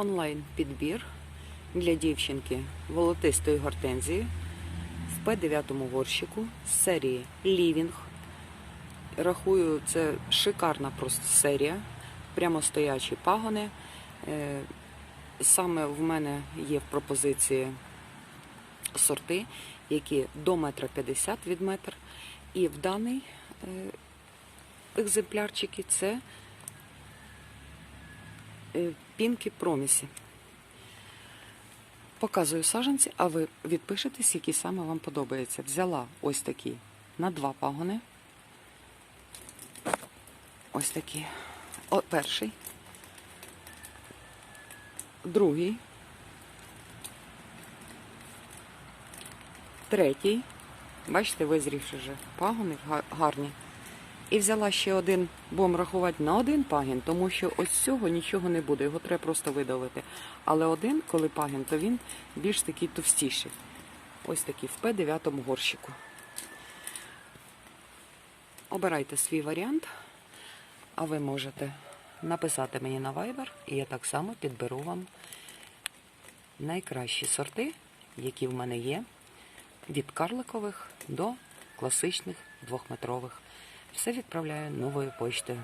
онлайн-підбір для дівчинки волотистої гортензії в П9 горщику з серії Living. Рахую, це шикарна просто серія, прямостоячі пагони. Е, Саме в мене є в пропозиції сорти, які до метра 50 від метр. І в даний е, екземплярчики це пінки промісі. Показую саженці, а ви відпишетесь, які саме вам подобаються. Взяла ось такі на два пагони. Ось такі. О, перший. Другий. Третій. Бачите, визрівши вже пагони га- гарні. І взяла ще один, будемо рахувати на один пагін, тому що ось цього нічого не буде, його треба просто видалити. Але один, коли пагін, то він більш такий товстіший. Ось такий в П9 горщику. Обирайте свій варіант, а ви можете написати мені на Viber, і я так само підберу вам найкращі сорти, які в мене є, від карликових до класичних двохметрових. Все відправляю новою поштою.